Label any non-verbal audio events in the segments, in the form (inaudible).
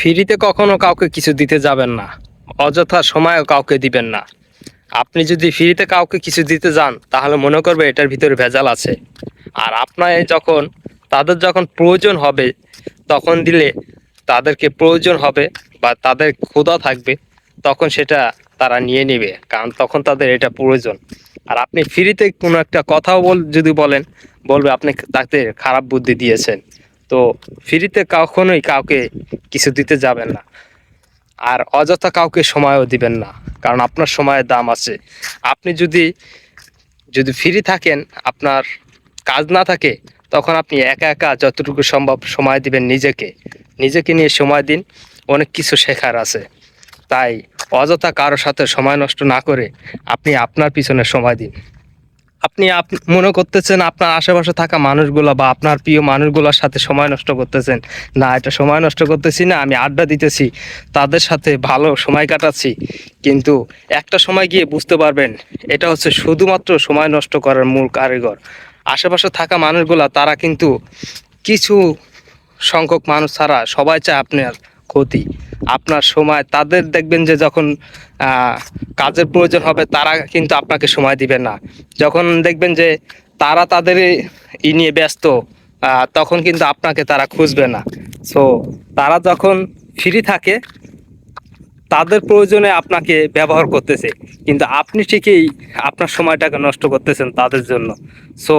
ফ্রিতে কখনো কাউকে কিছু দিতে যাবেন না। অযথা সময়ও কাউকে দিবেন না। আপনি যদি ফ্রিতে কাউকে কিছু দিতে যান, তাহলে মনে করবে এটার ভিতরে ভেজাল আছে। আর আপনার যখন, তাদের যখন প্রয়োজন হবে, তখন দিলে তাদেরকে প্রয়োজন হবে বা তাদের ক্ষুধা থাকবে, তখন সেটা তারা নিয়ে নেবে, কারণ তখন তাদের এটা প্রয়োজন। আর আপনি ফ্রিতে কোনো একটা কথাও বল, যদি বলেন, বলবে আপনি তাদের খারাপ বুদ্ধি দিয়েছেন। তো ফ্রিতে কখনোই কাউকে কিছু দিতে যাবেন না। আর অযথা কাউকে সময়ও দিবেন না, কারণ আপনার সময়ের দাম আছে। আপনি যদি যদি ফ্রি থাকেন, আপনার কাজ না থাকে, তখন আপনি একা একা যতটুকু সম্ভব সময় দিবেন নিজেকে। নিজেকে নিয়ে সময় দিন, অনেক কিছু শেখার আছে। তাই অযথা কারোর সাথে সময় নষ্ট না করে আপনি আপনার পিছনে সময় দিন। আপনি আপ- মনে করতেছেন আপনার আশেপাশে থাকা মানুষগুলো বা আপনার প্রিয় মানুষগুলোর সাথে সময় নষ্ট করতেছেন। না, এটা সময় নষ্ট করতেছি না, আমি আড্ডা দিতেছি, তাদের সাথে ভালো সময় কাটাচ্ছি। কিন্তু একটা সময় গিয়ে বুঝতে পারবেন, এটা হচ্ছে শুধুমাত্র সময় নষ্ট করার মূল কারিগর। আশেপাশে থাকা মানুষগুলো, তারা কিন্তু কিছু সংখ্যক মানুষ ছাড়া সবাই চায় আপনার ক্ষতি। আপনার সময়, তাদের দেখবেন যে যখন কাজের প্রয়োজন হবে, তারা কিন্তু আপনাকে সময় দিবে না। যখন দেখবেন যে তারা তাদের ই নিয়ে ব্যস্ত তখন কিন্তু আপনাকে তারা খুঁজবে না। সো তারা যখন ফ্রি থাকে, তাদের প্রয়োজনে আপনাকে ব্যবহার করতেছে। কিন্তু আপনি ঠিকই আপনার সময়টাকে নষ্ট করতেছেন তাদের জন্য। সো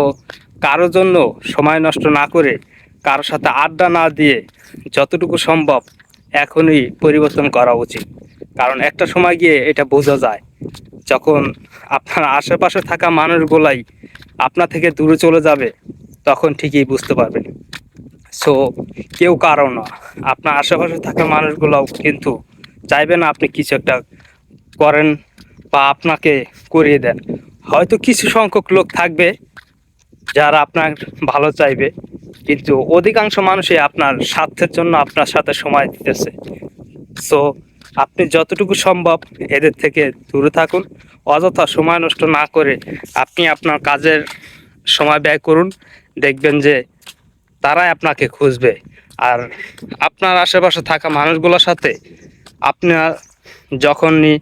কারোর জন্য সময় নষ্ট না করে, কারোর সাথে আড্ডা না দিয়ে যতটুকু সম্ভব এখনই পরিবর্তন করা উচিত। কারণ একটা সময় গিয়ে এটা বোঝা যায়, যখন আপনার আশেপাশে থাকা মানুষগুলাই আপনা থেকে দূরে চলে যাবে, তখন ঠিকই বুঝতে পারবেন সো কেউ কারও না। আপনার আশেপাশে থাকা মানুষগুলোও কিন্তু চাইবে না আপনি কিছু একটা করেন বা আপনাকে করিয়ে দেন। হয়তো কিছু সংখ্যক লোক থাকবে যারা আপনার ভালো চাইবে। কিন্তু অধিকাংশ মানুষই আপনার স্বার্থের জন্য আপনার সাথে সময় দিতেছে। সো আপনি যতটুকু সম্ভব এদের থেকে দূরে থাকুন। অযথা সময় নষ্ট না করে আপনি আপনার কাজের সময় ব্যয় করুন। দেখবেন যে তারাই আপনাকে খুঁজবে। আর আপনার আশেপাশে থাকা মানুষগুলোর সাথে আপনার যখনই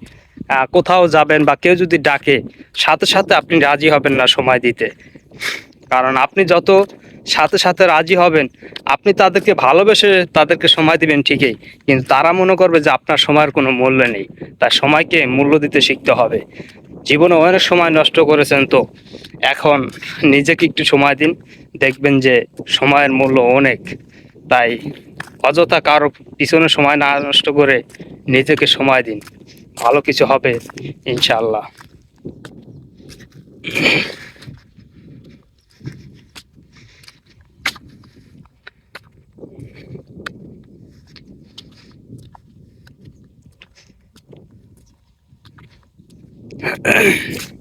কোথাও যাবেন বা কেউ যদি ডাকে, সাথে সাথে আপনি রাজি হবেন না সময় দিতে। কারণ আপনি যত সাথে সাথে রাজি হবেন। আপনি তাদেরকে ভালোবেসে তাদেরকে সময় দিবেন ঠিকই, কিন্তু তারা মনে করবে যে আপনার সময়ের কোনো মূল্য নেই। তার সময়কে মূল্য দিতে শিখতে হবে। জীবনে অনেক সময় নষ্ট করেছেন তো, এখন নিজেকে একটু সময় দিন। দেখবেন যে সময়ের মূল্য অনেক, তাই অযথা কারও পিছনে সময় না নষ্ট করে নিজেকে সময় দিন। ভালো কিছু হবে ইনশাল্লাহ ¡Gracias! (clears throat)